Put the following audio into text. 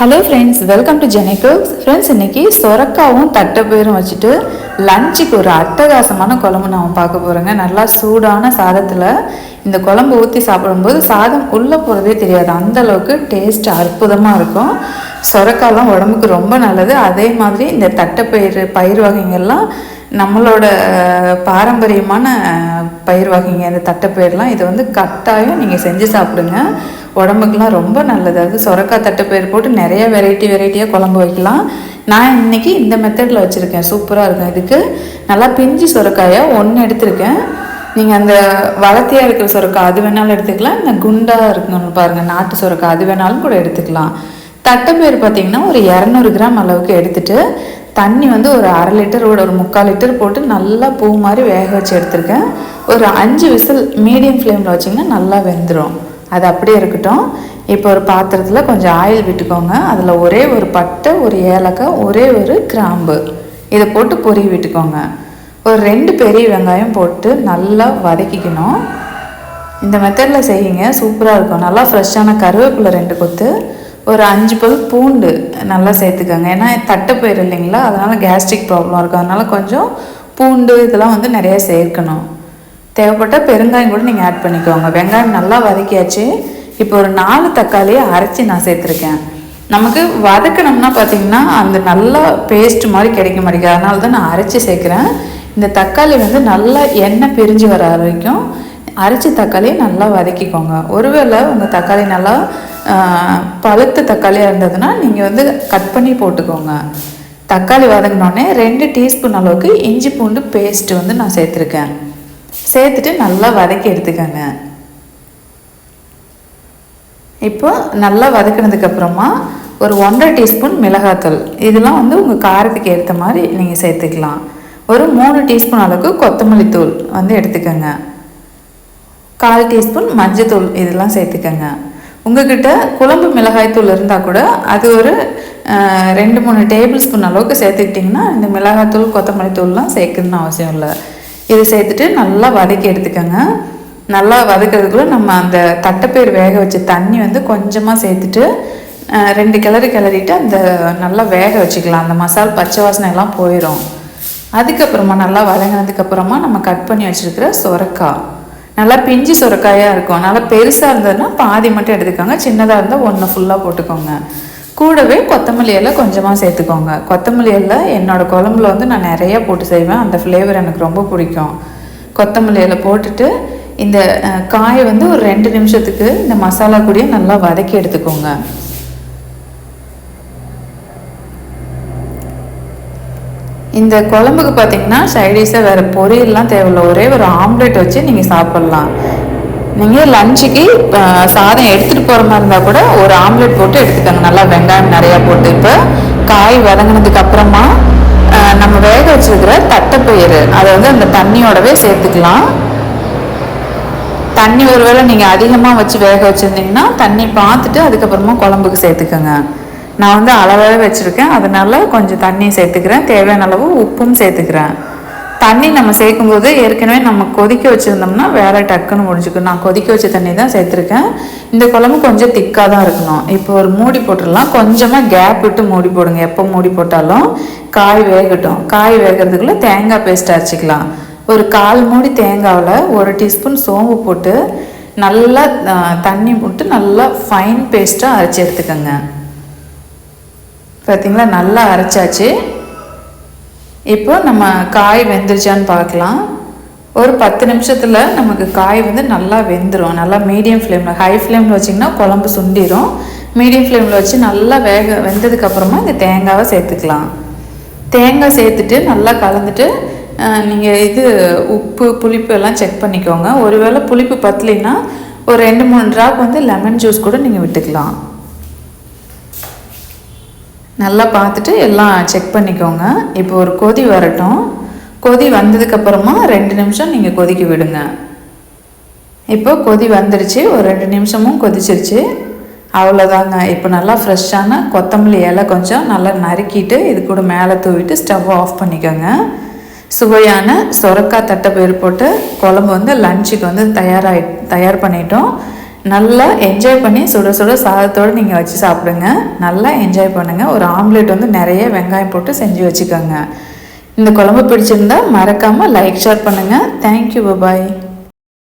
Hello friends welcome to ஜெனிகோக்ஸ் friends இன்னைக்கு சொரக்காவும் தட்டைப்பயிரும் வச்சுட்டு லஞ்சுக்கு ஒரு அட்டகாசமான குழம்பு நாம் பார்க்க போகிறோங்க நல்லா சூடான சாதத்தில் இந்த குழம்பு ஊற்றி சாப்பிடும்போது சாதம் உள்ளே போகிறதே தெரியாது. அந்த அளவுக்கு டேஸ்ட் அற்புதமாக இருக்கும். சொரக்காலாம் உடம்புக்கு ரொம்ப நல்லது. அதே மாதிரி இந்த தட்டைப்பயிறு பயிர் வகைங்கள்லாம் நம்மளோட பாரம்பரியமான பயிர் வகைங்க இந்த தட்டைப்பயிர்லாம் இது வந்து கட்டாயம் நீங்கள் செஞ்சு சாப்பிடுங்க. உடம்புக்குலாம் ரொம்ப நல்லது. அது சொரக்காய் தட்டைப்பயிர் போட்டு நிறைய வெரைட்டி வெரைட்டியாக குழம்பு வைக்கலாம். நான் இன்னைக்கு இந்த மெத்தடில் வச்சுருக்கேன். சூப்பராக இருக்கும். இதுக்கு நல்லா பிஞ்சு சொரக்காயை ஒன்று எடுத்திருக்கேன். நீங்கள் அந்த வளர்த்தியாக இருக்கிற சொரக்காய் அது வேணாலும் எடுத்துக்கலாம். இந்த குண்டாக இருக்குன்னு பாருங்கள் நாட்டு சொரக்காய் அது வேணாலும் கூட எடுத்துக்கலாம். தட்டைப்பயிர் பார்த்திங்கன்னா ஒரு இரநூறு கிராம் அளவுக்கு எடுத்துகிட்டு தண்ணி வந்து ஒரு அரை லிட்டரோட ஒரு முக்கால் லிட்டர் போட்டு நல்லா பூ மாதிரி வேக வச்சு எடுத்திருக்கேன். ஒரு அஞ்சு விசில் மீடியம் ஃப்ளேமில் வச்சிங்கன்னா நல்லா வெந்துடும் அது அப்படியே இருக்கட்டும். இப்போ ஒரு பாத்திரத்தில் கொஞ்சம் ஆயில் விட்டுக்கோங்க. அதில் ஒரே ஒரு பட்டை ஒரு ஏலக்காய் ஒரே ஒரு கிராம்பு. இதை போட்டு பொரிய விட்டுக்கோங்க. ஒரு ரெண்டு பெரிய வெங்காயம் போட்டு நல்லா வதக்கிக்கணும். இந்த மெத்தடில் செய்யுங்க. சூப்பராக இருக்கும். நல்லா ஃப்ரெஷ்ஷான கருவேப்பிலை ரெண்டு கொத்து. ஒரு அஞ்சு பல் பூண்டு நல்லா சேர்த்துக்கோங்க. ஏன்னா தட்டைப்பயிர் இல்லைங்களா? அதனால் கேஸ்ட்ரிக் ப்ராப்ளம் இருக்கும். அதனால் கொஞ்சம் பூண்டு இதெல்லாம் வந்து நிறையா சேர்க்கணும். தேவைப்பட்டால் பெருங்காயம் கூட நீங்கள் ஆட் பண்ணிக்கோங்க. வெங்காயம் நல்லா வதக்கியாச்சு. இப்போ ஒரு நாலு தக்காளியை அரைச்சி நான் சேர்த்துருக்கேன். நமக்கு வதக்கணும்னா பார்த்தீங்கன்னா அந்த நல்லா பேஸ்ட் மாதிரி கிடைக்க மாட்டேங்குது. அதனால தான் நான் அரைச்சி சேர்க்குறேன். இந்த தக்காளி வந்து நல்லா எண்ணெய் பிரிஞ்சு வர வரைக்கும் அரைச்சி தக்காளியை நல்லா வதக்கிக்கோங்க. ஒருவேளை உங்கள் தக்காளி நல்லா பழுத்த தக்காளியாக இருந்ததுன்னா நீங்கள் வந்து கட் பண்ணி போட்டுக்கோங்க. தக்காளி வதங்கினோடனே ரெண்டு டீஸ்பூன் அளவுக்கு இஞ்சி பூண்டு பேஸ்ட் வந்து நான் சேர்த்துருக்கேன். சேர்த்துட்டு நல்லா வதக்கி எடுத்துக்கோங்க. இப்போ நல்லா வதக்கினதுக்கப்புறமா ஒரு ஒன்றரை டீஸ்பூன் மிளகாத்தூள். இதெல்லாம் வந்து உங்கள் காரத்துக்கு ஏற்ற மாதிரி நீங்கள் சேர்த்துக்கலாம். ஒரு மூணு டீஸ்பூன் அளவுக்கு கொத்தமல்லி தூள் வந்து எடுத்துக்கோங்க. கால் டீஸ்பூன் மஞ்சத்தூள் இதெல்லாம் சேர்த்துக்கோங்க. உங்ககிட்ட குழம்பு மிளகாய்த்தூள் இருந்தால் கூட அது ஒரு ரெண்டு மூணு டேபிள் ஸ்பூன் அளவுக்கு சேர்த்துக்கிட்டிங்கன்னா இந்த மிளகாத்தூள் கொத்தமல்லி தூள்லாம் சேர்க்கணும்னு அவசியம் இல்லை. இது சேர்த்துட்டு நல்லா வதக்கி எடுத்துக்கோங்க. நல்லா வதக்கிறதுக்குள்ள நம்ம அந்த தட்டைப்பயிர் வேக வச்ச தண்ணி வந்து கொஞ்சமாக சேர்த்துட்டு ரெண்டு கிளறி கிளறிட்டு அந்த நல்லா வேக வச்சுக்கலாம். அந்த மசால் பச்சை வாசனை எல்லாம் போயிடும் அதுக்கப்புறமா நல்லா வதங்கினதுக்கப்புறமா நம்ம கட் பண்ணி வச்சுருக்கிற சொரக்காய் நல்லா பிஞ்சு சுரக்காயாக இருக்கும். நல்லா பெருசாக இருந்ததுன்னா பாதி மட்டும் எடுத்துக்கோங்க. சின்னதாக இருந்தால் ஒன்று ஃபுல்லாக போட்டுக்கோங்க. கூடவே கொத்தமல்லி இலை கொஞ்சமாக சேர்த்துக்கோங்க. கொத்தமல்லி இலை என்னோட குழம்புல வந்து நான் நிறையா போட்டு செய்வேன். அந்த ஃப்ளேவர் எனக்கு ரொம்ப பிடிக்கும். கொத்தமல்லி இலை போட்டுட்டு இந்த காயை வந்து ஒரு ரெண்டு நிமிஷத்துக்கு இந்த மசாலா கூடயே நல்லா வதக்கி எடுத்துக்கோங்க. இந்த குழம்புக்கு பார்த்தீங்கன்னா சைடிஷாக வேறு பொரியல்லாம் தேவையில்ல. ஒரே ஒரு ஆம்லெட் வச்சு நீங்கள் சாப்பிட்லாம். நீங்கள் லஞ்சுக்கு சாதம் எடுத்துகிட்டு போகிற மாதிரி இருந்தால் கூட ஒரு ஆம்லெட் போட்டு எடுத்துக்கோங்க. நல்லா வெங்காயம் நிறையா போட்டு. இப்போ காய் வதங்கினதுக்கு அப்புறமா நம்ம வேக வச்சிருக்கிற தட்டைப்பயிறு. அதை வந்து அந்த தண்ணியோடவே சேர்த்துக்கலாம். தண்ணி ஒருவேளை நீங்கள் அதிகமாக வச்சு வேக வச்சுருந்தீங்கன்னா தண்ணி பார்த்துட்டு அதுக்கப்புறமா குழம்புக்கு சேர்த்துக்கோங்க. நான் வந்து அளவாகவே வச்சுருக்கேன். அதனால் கொஞ்சம் தண்ணி சேர்த்துக்கிறேன். தேவையான அளவு உப்பும் சேர்த்துக்கிறேன். தண்ணி நம்ம சேர்க்கும்போது ஏற்கனவே நம்ம கொதிக்க வச்சுருந்தோம்னா வேலை டக்குன்னு முடிஞ்சுக்கும். நான் கொதிக்க வச்ச தண்ணி தான் சேர்த்துருக்கேன். இந்த குழம்பு கொஞ்சம் திக்காக தான் இருக்கணும். இப்போ ஒரு மூடி போட்டுடலாம். கொஞ்சமாக கேப் விட்டு மூடி போடுங்க. எப்போ மூடி போட்டாலும் காய் வேகட்டும். காய் வேகிறதுக்குள்ளே தேங்காய் பேஸ்ட் அரைச்சிக்கலாம். ஒரு கால் மூடி தேங்காவில் ஒரு டீஸ்பூன் சோம்பு போட்டு நல்லா தண்ணி போட்டு நல்லா ஃபைன் பேஸ்ட்டாக அரைச்சி எடுத்துக்கோங்க. பார்த்தீங்களா நல்லா அரைச்சாச்சு. இப்போ நம்ம காய் வெந்துருச்சான்னு பார்க்கலாம். ஒரு பத்து நிமிஷத்தில் நமக்கு காய் வந்து நல்லா வெந்துடும் நல்லா மீடியம் ஃப்ளேமில் ஹை ஃப்ளேமில் வச்சிங்கன்னா குழம்பு சுண்டிடும் மீடியம் ஃப்ளேமில் வச்சு நல்லா வேக வெந்ததுக்கப்புறமா இந்த தேங்காவை சேர்த்துக்கலாம். தேங்காய் சேர்த்துட்டு நல்லா கலந்துட்டு நீங்கள் இது உப்பு புளிப்பு எல்லாம் செக் பண்ணிக்கோங்க. ஒருவேளை புளிப்பு பத்தலைன்னா ஒரு ரெண்டு மூணு ட்ராப் வந்து லெமன் ஜூஸ் கூட நீங்கள் விட்டுக்கலாம். நல்லா பார்த்துட்டு எல்லாம் செக் பண்ணிக்கோங்க. இப்போ ஒரு கொதி வரட்டும். கொதி வந்ததுக்கப்புறமா ரெண்டு நிமிஷம் நீங்கள் கொதிக்க விடுங்க. இப்போ கொதி வந்துடுச்சு. ஒரு ரெண்டு நிமிஷமும் கொதிச்சிருச்சு. அவ்வளோதாங்க இப்போ நல்லா ஃப்ரெஷ்ஷான கொத்தமல்லி இலை கொஞ்சம் நல்லா நறுக்கிட்டு இது கூட மேலே தூவிட்டு ஸ்டவ் ஆஃப் பண்ணிக்கோங்க. சுவையான சொரக்காய் பேர் போட்டு குழம்பு வந்து லஞ்சுக்கு வந்து தயாராகி தயார் பண்ணிட்டோம். நல்லா என்ஜாய் பண்ணி சுட சுட சாதத்தோடு நீங்கள் வச்சு சாப்பிடுங்க. நல்லா என்ஜாய் பண்ணுங்கள் ஒரு ஆம்லேட் வந்து நிறைய வெங்காயம் போட்டு செஞ்சு வச்சுக்கோங்க. இந்த குழம்பு பிடிச்சிருந்தா மறக்காமல் லைக் ஷேர் பண்ணுங்கள் தேங்க்யூ பாய்